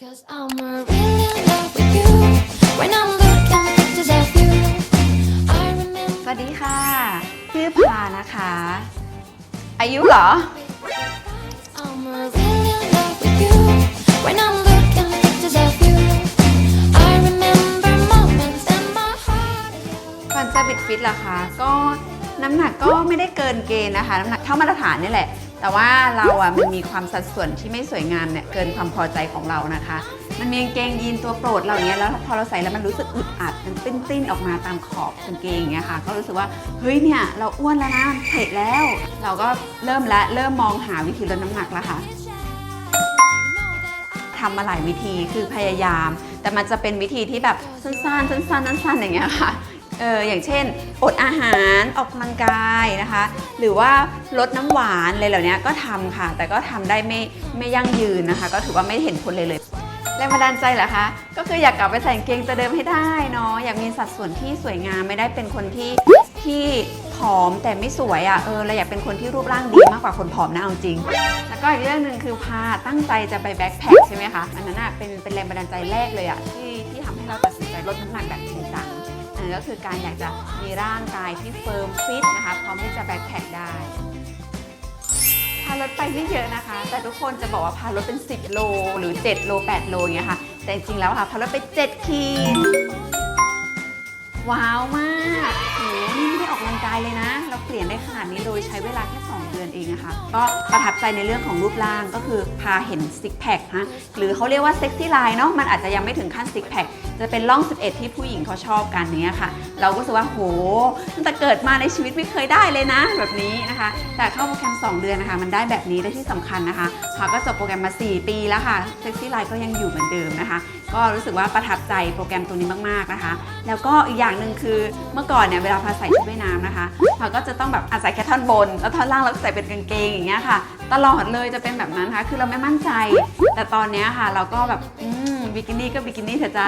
Cause I'm really in love with you. When I'm looking at pictures of you, I remember. สวัสดีค่ะ ชื่อพานะคะ อายุเหรอ I'm really in love with you. When I'm looking at pictures of you, I remember moments in my heart. ก่อนจะบิดฟิตเหรอคะ ก็น้ำหนักก็ไม่ได้เกินเกณฑ์นะคะ น้ำหนักเท่ามาตรฐานนี่แหละ แต่ว่าเราอะมันมีความสัดส่วนที่ไม่สวยงามเนี่ยเกินความพอใจของเรานะคะ มันมีกางเกงยีนตัวโปรดเราเนี้ยแล้วพอเราใส่แล้วมันรู้สึกอึดอัดมันติ้นๆออกมาตามขอบกางเกงอย่างเงี้ยค่ะ ก็รู้สึกว่าเฮ้ยเนี่ยเราอ้วนแล้วนะเผ็ดแล้ว เราก็เริ่มและเริ่มมองหาวิธีลดน้ำหนักแล้วค่ะทำมาหลายวิธีคือพยายาม แต่มันจะเป็นวิธีที่แบบสั้นๆสั้นๆสั้นๆอย่างเงี้ยค่ะ เอออย่างเช่น อดอาหารออกกำลังกายนะคะ หรือว่าลดน้ำหวานอะไรเหล่านี้ก็ทำค่ะ แต่ก็ทำได้ไม่ไม่ยั่งยืนนะคะ ก็ถือว่าไม่เห็นผลเลยเลยแรงบันดาลใจเหรอคะ ก็คืออยากกลับไปใส่กางเกงตัวเดิมให้ได้เนาะ อยากมีสัดส่วนที่สวยงามไม่ได้เป็นคนที่ที่ผอมแต่ไม่สวยอะ่ะ เออเราอยากเป็นคนที่รูปร่างดีมากกว่าคนผอมนะเอาจริง แล้วก็อีกเรื่องหนึ่งคือพาตั้งใจจะไปแบ็คแพคใช่ไหมคะ อันนั้นอะเป็นเป็นแรงบันดาลใจแรกเลยอะ่ะที่ที่ทำให้เราตัดสินใจลดน้ำหนักแบบจริงจัง งก็คือการอยากจะมีร่างกายที่เฟิร์มฟิตนะคะพร้อมที่จะแบ็คแพคได้ พาลดไปไม่เยอะนะคะ แต่ทุกคนจะบอกว่าพาลดเป็น 10 โล หรือ 7 โล 8 โลอย่างเงี้ยค่ะ แต่จริงแล้วค่ะพาลดไป 7 ขีดว้าวมากโหนี่ไม่ได้ออ กายเลยนะ เราเปลี่ยนได้ขนาดนี้โดยใช้เวลาแค่ 2 เดือนเองนะคะก็ประทับใจในเรื่องของรูปร่างก็คือพาเห็นซิกแพคฮะหรือเขาเรียกว่าเซ็กซี่ไลน์เนาะมันอาจจะยังไม่ถึงขั้นซิกแพคจะเป็นร่อง 11 ที่ผู้หญิงเขาชอบกันเนี้ยค่ะ เราก็รู้สึกว่าโหตั้งแต่เกิดมาในชีวิตไม่เคยได้เลยนะ แบบนี้นะคะ แต่เข้าโปรแกรม 2 เดือนนะคะ มันได้แบบนี้และที่สำคัญนะคะพาก็จบโปรแกรมมา 4 ปีแล้วค่ะเซ็กซี่ไลน์ก็ยังอยู่เหมือนเดิมนะคะ ก็รู้สึกว่าประทับใจโปรแกรมตัวนี้มากๆนะคะ แล้วก็อีกอย่างหนึ่งคือเมื่อก่อนเนี่ยเวลาพาใส่ชุดว่ายน้ำนะคะพาก็จะต้องแบบอาศัยแค่ท่อนบน แล้วท่อนล่างเราใส่เป็นกางเกงอย่างเงี้ยค่ะ ตลอดเลยจะเป็นแบบนั้นค่ะ คือเราไม่มั่นใจ แต่ตอนเนี้ยค่ะ เราก็แบบอืมบิกินี่ก็บิกินี่เถอะจ้า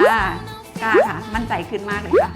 กล้าค่ะ มั่นใจขึ้นมากเลยค่ะ